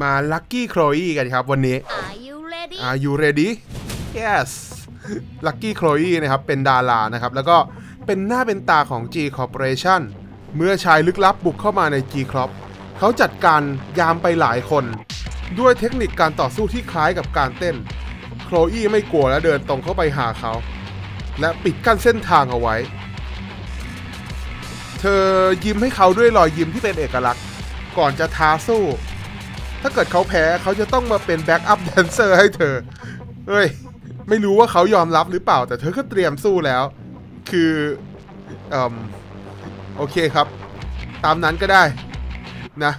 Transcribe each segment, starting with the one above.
มาลั c กี้โคล e กันครับวันนี้ Are you ready? Are you ready Yes Lucky Chloe นะครับเป็นดารานะครับ แล้วก็เป็นหน้าเป็นตาของ G Corporation เมื่อชายลึกลับบุกเข้ามาใน G Corp เขาจัดการยามไปหลายคน ด้วยเทคนิคการต่อสู้ที่คล้ายกับการเต้น โคลอีไม่กลัวและเดินตรงเข้าไปหาเขา และปิดกั้นเส้นทางเอาไว้ เธอยิ้มให้เขาด้วยรอยยิ้มที่เป็นเอกลักษณ์ ก่อนจะท้าสู้ ถ้าเกิดเขาแพ้เขาจะต้องมาเป็นแบ็กอัพแดนเซอร์ให้เธอ เฮ้ย ไม่รู้ว่าเขายอมรับหรือเปล่า แต่เธอก็เตรียมสู้แล้ว คือเอ่มโอเคครับ ตามนั้นก็ได้นะ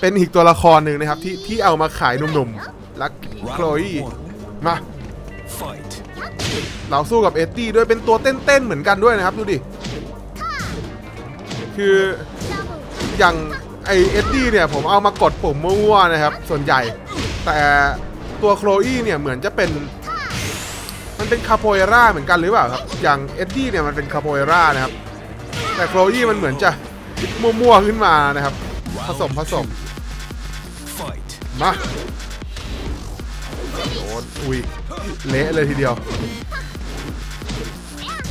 เป็นอีกตัวละครหนึ่งนะครับ ที่ที่เอามาขายหนุ่มๆลักโคล Round อี one. มา เราสู้กับเอ็ดดี้ด้วยเป็นตัวเต้นๆเหมือนกันด้วยนะครับ ดูดิ คืออย่าง ไอเอ็ดดี้เนี่ยผมเอามากดปุ่มมั่วๆนะครับ ส่วนใหญ่ แต่ตัวโคลอีเนี่ยเหมือนจะเป็น มันเป็นคาโปเอร่าเหมือนกันหรือเปล่าครับ อย่างเอ็ดดี้เนี่ยมันเป็นคาโปเอร่านะครับ แต่โคลอีมันเหมือนจะมั่วๆขึ้นมานะครับ ผสมผสมมาโดนอุ้ยเละเลยทีเดียว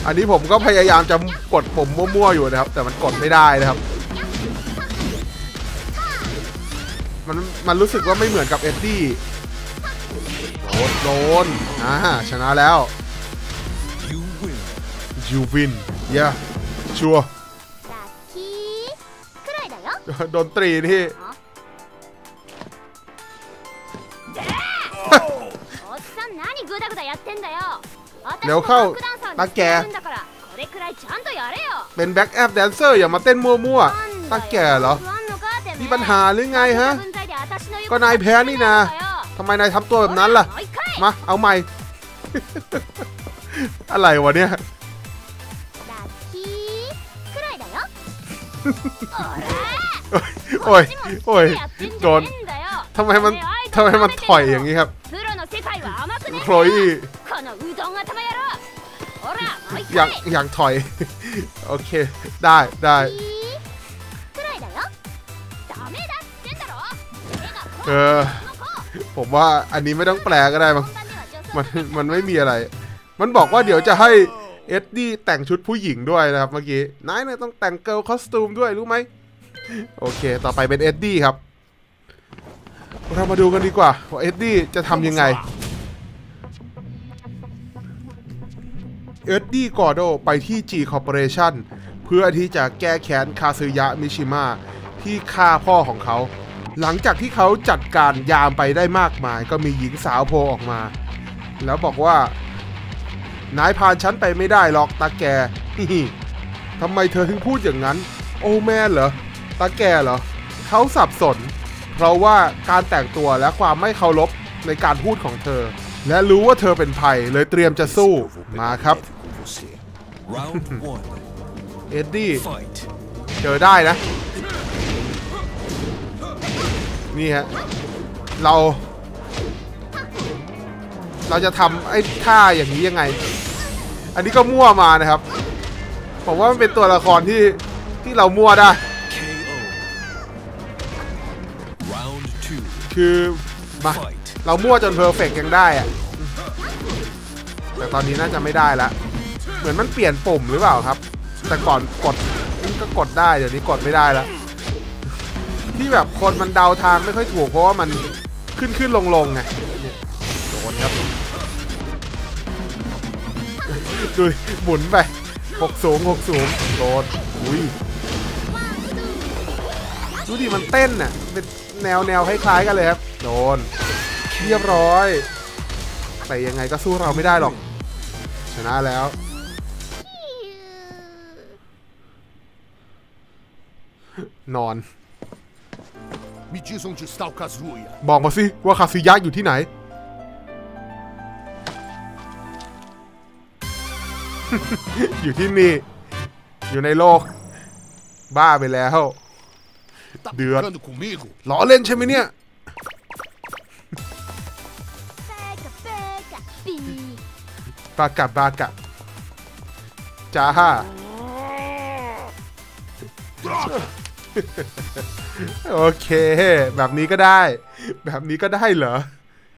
อันนี้ผมก็พยายามจะกดปุ่มมั่วๆอยู่นะครับ แต่มันกดไม่ได้นะครับ มันมันรู้สึกว่าไม่เหมือนกับเอ็ดดี้โดนโดนอ่าชนะแล้ว you win you win yeah ชัวโดนตรีนี่เร็วเข้าตาแกเป็นแบ็กแอปแดนเซอร์อย่ามาเต้นมั่วๆตาแกเหรอมีปัญหาหรือไงฮะ ก็นายแพ้นี่นะทำไมนายทำตัวแบบนั้นล่ะ มา เอาใหม่ อะไรวะเนี่ยโอ้ย โอ้ย โดนทำไมมันทำไมมันถอยอย่างนี้ครับโคลยอย่างอย่างถอย โอเค ได้ได้ เออ ผมว่าอันนี้ไม่ต้องแปลก็ได้มั้งมันมันไม่มีอะไร มันบอกว่าเดี๋ยวจะให้เอ็ดดี้แต่งชุดผู้หญิงด้วยนะครับเมื่อกี้นายเนี่ยต้องแต่งเกิลคอสตูมด้วยรู้ไหมโอเค ต่อไปเป็นเอ็ดดี้ครับ เรามาดูกันดีกว่าว่าเอ็ดดี้จะทำยังไง เอ็ดดี้กอร์โดไปที่ G Corporation เพื่อที่จะแก้แค้นคาซึยะมิชิมะที่ฆ่าพ่อของเขา หลังจากที่เขาจัดการยามไปได้มากมาย ก็มีหญิงสาวโผล่ออกมา แล้วบอกว่านายพานฉันไปไม่ได้หรอกตาแกฮิทำไมเธอถึงพูดอย่างนั้น โอ้แม่เหรอตาแกเหรอเขาสับสน เพราะว่าการแต่งตัวและความไม่เคารพในการพูดของเธอ และรู้ว่าเธอเป็นภัยเลยเตรียมจะสู้มาครับ Round one. เอ็ดดี้ Fight. เจอได้นะ นี่ฮะเรา เราจะทำไอ้ท่าอย่างนี้ยังไง อันนี้ก็มั่วมานะครับ ผมว่ามันเป็นตัวละครที่ที่เรามั่วได้ Round คือมาเรามั่วจนเพอร์เฟกยังได้อะแต่ตอนนี้น่าจะไม่ได้ละ เหมือนมันเปลี่ยนปุ่มหรือเปล่าครับ แต่ก่อนกดก็กดได้ เดี๋ยวนี้กดไม่ได้แล้ว ที่แบบคนมันเดาทางไม่ค่อยถูกเพราะว่ามันขึ้นขึ้นลงลงไงเนี่ยโดนครับดูหมุนไปหกสูงหกสูงโดนอุ้ยดูดิมันเต้นน่ะเป็นแนวแนวคล้ายๆกันเลยครับโดนเรียบร้อย แต่ยังไงก็สู้เราไม่ได้หรอก ชนะแล้ว นอน Mi dizem onde está o Kazuya. บอกมาสิว่าคาซุยะอยู่ที่ไหน อยู่ที่นี่ อยู่ในโลก บ้าไปแล้วเดือดเ brincando comigo? ล้อเล่นใช่ไหมเนี่ย Pega, pega, ากะบากะจ้าฮ่า โอเค แบบนี้ก็ได้ แบบนี้ก็ได้เหรอ